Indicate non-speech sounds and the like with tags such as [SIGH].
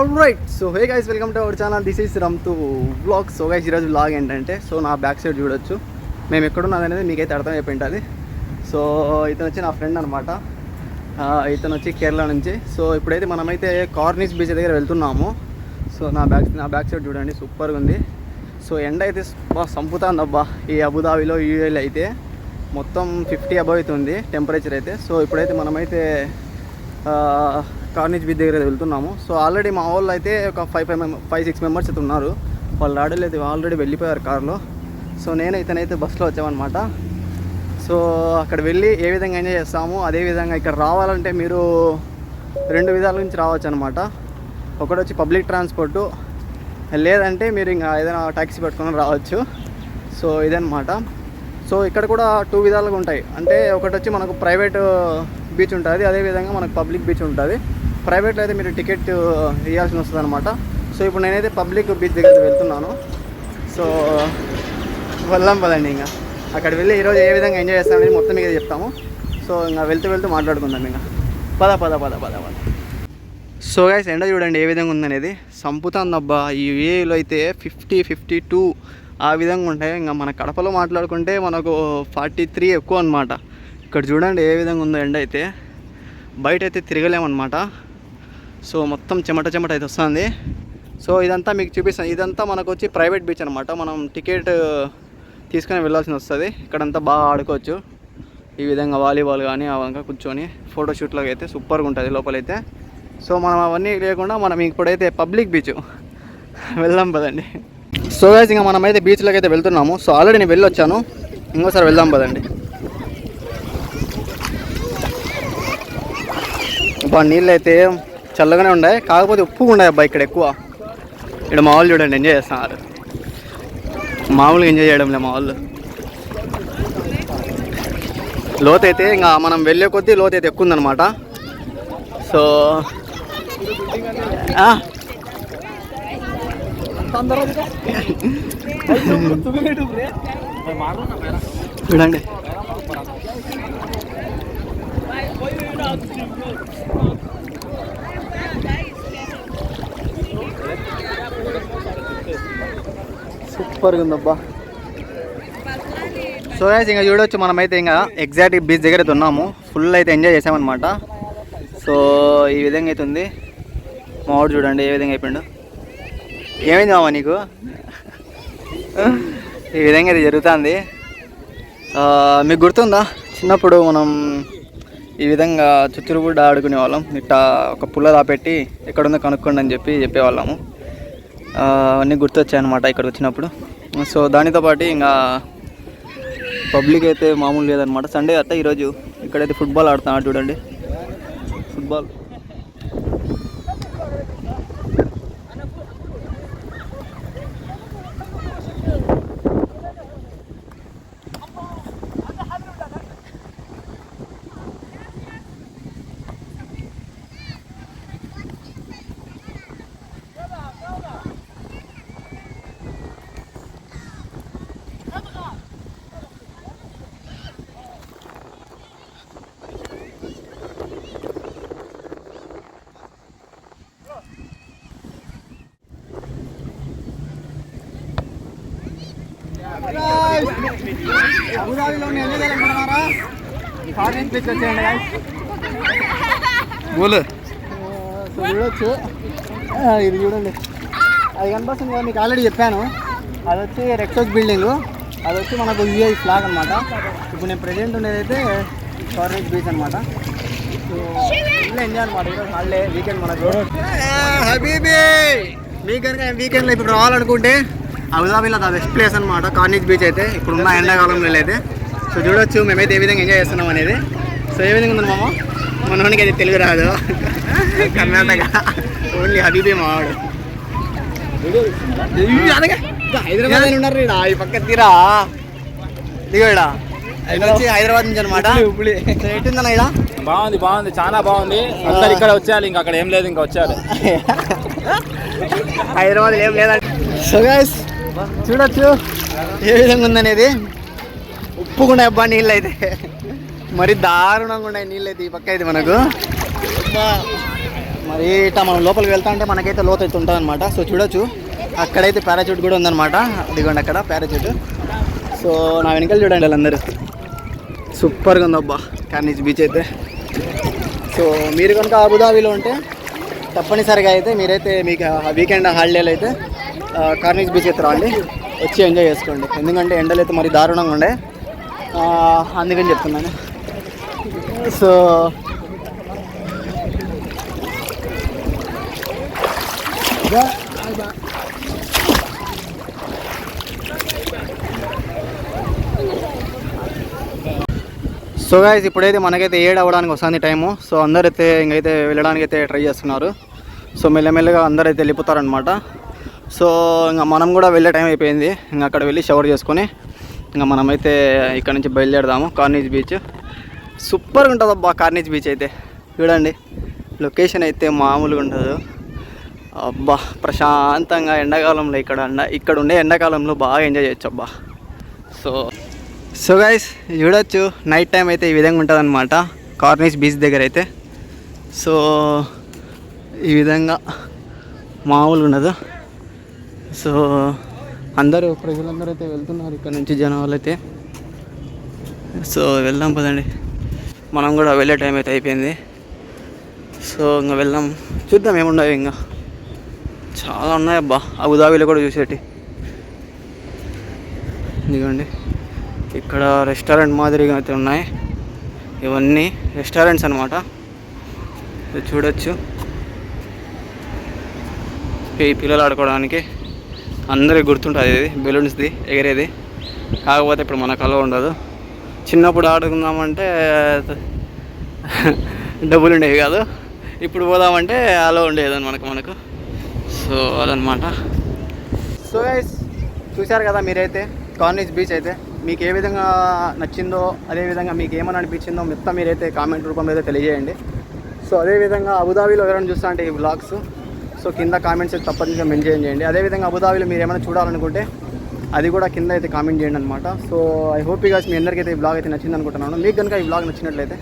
Right so hey guys welcome to our channel this is Ram to blog so guys ఈరోజు blog ఏంటంటే so నా back side చూడొచ్చు. మేము ఎక్కడున్నది అనేది మీకైతే అర్థమైపోయి ఉంటుంది సో ఇతను వచ్చి నా ఫ్రెండ్ అనమాట ఇతను వచ్చి కేరళ నుంచి. సో ఇప్పుడైతే మనమైతే కార్నిస్ బీచ్ దగ్గర వెళ్తున్నాము. సో నా బ్యాక్ నా బ్యాక్ సైడ్ చూడండి సూపర్గా ఉంది. సో ఎండ అయితే సంపుతాంది అబ్బా ఈ అబుదాబిలో యూఏలో అయితే మొత్తం ఫిఫ్టీ అబవ్ అవుతుంది టెంపరేచర్ అయితే. సో ఇప్పుడైతే మనమైతే కార్నిజ్ బీచ్ దగ్గర వెళ్తున్నాము. సో ఆల్రెడీ మా వాళ్ళు అయితే ఒక five five member five six members అయితే ఉన్నారు. వాళ్ళు ఆడలేదు ఆల్రెడీ వెళ్ళిపోయారు కార్లో. సో నేను ఇతనైతే బస్సులో వచ్చామన్నమాట. సో అక్కడ వెళ్ళి ఏ విధంగా ఎంజాయ్ చేస్తాము అదే విధంగా ఇక్కడ రావాలంటే మీరు రెండు విధాల నుంచి రావచ్చు అనమాట ఒకటి వచ్చి పబ్లిక్ ట్రాన్స్పోర్టు లేదంటే మీరు ఇంకా ఏదైనా ట్యాక్సీ పెట్టుకుని రావచ్చు. సో ఇదనమాట సో ఇక్కడ కూడా టూ విధాలుగా ఉంటాయి. అంటే ఒకటి వచ్చి మనకు ప్రైవేట్ బీచ్ ఉంటుంది అదేవిధంగా మనకు పబ్లిక్ బీచ్ ఉంటుంది. ప్రైవేట్లో అయితే మీరు టికెట్ ఇవ్వాల్సి వస్తుంది అనమాట సో ఇప్పుడు నేనైతే పబ్లిక్ బీచ్ దగ్గరికి వెళ్తున్నాను. సో వెళ్దాం పదండి ఇంకా. అక్కడ వెళ్ళి ఈరోజు ఏ విధంగా ఎంజాయ్ చేస్తామని మొత్తం మీద చెప్తాము. సో ఇంకా వెళ్తూ వెళ్తూ మాట్లాడుకుందాం ఇంకా. పద పద పద పద పద. సో గైస్ ఎండ చూడండి ఏ విధంగా ఉందనేది. సంపుతాందబ్బా ఈ వేలో అయితే ఫిఫ్టీ ఫిఫ్టీ టూ ఆ విధంగా ఉంటాయి. ఇంకా మన కడపలో మాట్లాడుకుంటే మనకు ఫార్టీ త్రీ ఎక్కువ అనమాట ఇక్కడ చూడండి ఏ విధంగా ఉందో ఎండ అయితే. బయట అయితే తిరగలేమన్నమాట. సో మొత్తం చెమట చెమట అయితే వస్తుంది. సో ఇదంతా మీకు చూపిస్తాను. ఇదంతా మనకు వచ్చి ప్రైవేట్ బీచ్ అనమాట మనం టికెట్ తీసుకొని వెళ్ళాల్సి వస్తుంది. ఇక్కడంతా బాగా ఆడుకోవచ్చు. ఈ విధంగా వాలీబాల్ కానీ అవంతా కూర్చొని ఫోటోషూట్లకు అయితే సూపర్గా ఉంటుంది లోపలైతే. సో మనం అవన్నీ లేకుండా మనం ఇప్పుడైతే పబ్లిక్ బీచ్ [LAUGHS] వెళ్దాం పదండి. సో గైస్ ఇంకా మనమైతే బీచ్లోకి అయితే వెళ్తున్నాము. సో ఆల్రెడీ నేను వెళ్ళొచ్చాను. ఇంకోసారి వెళ్దాం పదండి. బా నీళ్ళు అయితే చల్లగానే ఉండే. కాకపోతే ఉప్పుగా ఉండే అబ్బాయి ఇక్కడ ఎక్కువ. ఇక్కడ మా వాళ్ళు చూడండి ఎంజాయ్ చేస్తున్నారు. మామూలుగా ఎంజాయ్ చేయడం లే మా వాళ్ళు. లోతైతే అయితే ఇంకా మనం వెళ్ళే కొద్దీ లోతైతే అయితే ఎక్కువ ఉందన్నమాట. సో చూడండి. సూపర్గా ఉందబ్బా సో గైస్ ఇంకా చూడొచ్చు మనమైతే ఇంకా ఎగ్జాక్ట్ బీచ్ దగ్గర అయితే ఉన్నాము. ఫుల్ అయితే ఎంజాయ్ చేసామన్నమాట. సో ఈ విధంగా అయితే ఉంది. మా వాడు చూడండి ఏ విధంగా అయిపోయిండు. ఏమైంది మామ నీకు? ఈ విధంగా అయితే జరుగుతుంది. మీకు గుర్తుందా? చిన్నప్పుడు మనం ఈ విధంగా చుచ్చురుబుడ్డ ఆడుకునే వాళ్ళం ఇట్టా ఒక పుల్ల దాపెట్టి ఎక్కడుందో కనుక్కోండి అని చెప్పి చెప్పేవాళ్ళము. అవన్నీ గుర్తొచ్చాయి అనమాట ఇక్కడికి వచ్చినప్పుడు సో దానితో పాటు ఇంకా పబ్లిక్ అయితే మామూలు లేదనమాట సండే అట్ట ఈరోజు ఇక్కడైతే ఫుట్బాల్ ఆడుతున్నాడు చూడండి. ఫుట్బాల్. బోలు సో చూడొచ్చు ఇది చూడండి అది కనిపిస్తుంది కదా మీకు ఆల్రెడీ చెప్పాను అది వచ్చి రెక్సోస్ బిల్డింగ్ అది వచ్చి మనకు యూఐ ఫ్లాగ్ అనమాట ఇప్పుడు నేను ప్రెజెంట్ ఉండేదైతే ఫారెస్ట్ బీచ్ అనమాట సో ఫుల్ ఎంజాయ్ అనమాట ఈరోజు హాలిడే వీకెండ్ మనకు హబీబీ! మీకు కనుక వీకెండ్లో ఇప్పుడు రావాలనుకుంటే అబుదాబీలో ద బెస్ట్ ప్లేస్ అనమాట కార్నిజ్ బీచ్ అయితే ఇప్పుడు ఉన్న ఎండాకాలంలో అయితే. సో చూడొచ్చు మేమైతే ఏ విధంగా ఎంజాయ్ చేస్తున్నాం అనేది. సో ఏ విధంగా ఉంది మామ? మనోనికి అయితే తెలుగు రాదు. కర్ణాటక. ఓన్లీ హబీబీ మావాడు. హైదరాబాద్ ఉన్నారు ఈ పక్క తీరా. దిగో ఈడ. ఆయన వచ్చి హైదరాబాద్ నుంచి అనమాట ఎట్టుందన్న ఈడ? బాగుంది బాగుంది. చాలా బాగుంది. అందరు ఇక్కడ వచ్చేయాలి ఇంకా అక్కడ ఏం లేదు ఇంకా వచ్చేయాలి. హైదరాబాద్ ఏం లేదండి. సో గైస్ చూడొచ్చు. ఏ విధంగా ఉందనేది? ఉప్పుకుండా అబ్బా నీళ్ళు అయితే మరి దారుణంగా ఉన్నాయి నీళ్ళు అయితే ఈ పక్క అయితే మనకు. మరి ఇట్లా మనం లోపలికి వెళ్తా అంటే మనకైతే లోతు అయితే ఉంటుంది అనమాట సో చూడొచ్చు. అక్కడైతే పారాచూట్ కూడా ఉందన్నమాట. అదిగోండి అక్కడ పారాచూట్ సో నా వెనకాల చూడండి వాళ్ళందరూ. సూపర్గా ఉందబ్బా కార్నిజ్ బీచ్ అయితే. సో మీరు కనుక అబుదాబీలో ఉంటే తప్పనిసరిగా అయితే మీరైతే మీకు వీకెండ్ హాలిడేలు అయితే ఆ, బీచ్ అయితే రండి వచ్చి ఎంజాయ్ చేసుకోండి. ఎందుకంటే ఎండలు అయితే మరి దారుణంగా ఉండే. అందుకని చెప్తున్నాను. సో సో గాయస్ ఇప్పుడైతే మనకైతే ఏడ్ అవ్వడానికి వస్తుంది టైము. సో అందరైతే ఇంకైతే వెళ్ళడానికి అయితే ట్రై చేస్తున్నారు. సో మెల్లమెల్లగా అందరైతే వెళ్ళిపోతారనమాట సో ఇంకా మనం కూడా వెళ్ళే టైం అయిపోయింది. ఇంకా అక్కడ వెళ్ళి షవర్ చేసుకొని ఇంకా మనమైతే ఇక్కడ నుంచి బయలుదేరదాము కార్నీజ్ బీచ్ సూపర్గా ఉంటుంది అబ్బా కార్నీజ్ బీచ్ అయితే. చూడండి లొకేషన్ అయితే మామూలుగా ఉండదు. అబ్బా ప్రశాంతంగా ఎండాకాలంలో ఇక్కడ ఎండ ఇక్కడ ఉండే ఎండాకాలంలో బాగా ఎంజాయ్ చేయొచ్చు అబ్బా సో సో గైస్ చూడొచ్చు నైట్ టైం అయితే ఈ విధంగా ఉంటుంది అనమాట కార్నిష్ బీచ్ దగ్గర అయితే. సో ఈ విధంగా మామూలుగా ఉండదు. సో అందరూ ప్రజలందరూ అయితే వెళ్తున్నారు ఇక్కడ నుంచి జనాలు అయితే సో వెళ్దాం పదండి. మనం కూడా వెళ్ళే టైం అయితే అయిపోయింది. సో ఇంకా వెళ్దాం. చూద్దాం ఏముండవు ఇంకా చాలా ఉన్నాయి అబ్బా. అబుదాబీలో కూడా చూసేటి. ఎందుకండి ఇక్కడ రెస్టారెంట్ మాదిరిగా అయితే ఉన్నాయి. ఇవన్నీ రెస్టారెంట్స్ అనమాట చూడొచ్చు. ఈ పిల్లలు ఆడుకోవడానికి. అందరికి గుర్తుంటుంది ఇది బెలూన్స్ది ఎగిరేది. కాకపోతే ఇప్పుడు మనకు అలో ఉండదు. చిన్నప్పుడు ఆడుకుందామంటే డబ్బులు ఉండేవి కాదు. ఇప్పుడు పోదామంటే అలో ఉండేది మనకు మనకు. సో అదనమాట. సో గైస్ చూశారు కదా మీరైతే కార్నిష్ బీచ్ అయితే. మీకు ఏ విధంగా నచ్చిందో అదేవిధంగా మీకు ఏమని అనిపించిందో మొత్తం మీరైతే కామెంట్ రూపంలో అయితే తెలియజేయండి. సో అదేవిధంగా అబుదాబీలో ఎవరైనా చూస్తా అంటే ఈ బ్లాగ్స్ సో కింద కామెంట్స్ అయితే తప్పనిసరిగా మెన్షన్ చేయండి. అదేవిధంగా అబుదాబీలో మీరు ఏమైనా చూడాలనుకుంటే అది కూడా కింద అయితే కామెంట్ చేయండి అనమాట సో ఐ హోప్ ఈ మీ అందరికీ అయితే ఈ బ్లాగ్ అయితే నచ్చింది అనుకుంటున్నాను. మీకు కనుక ఈ బ్లాగ్ నచ్చినట్లయితే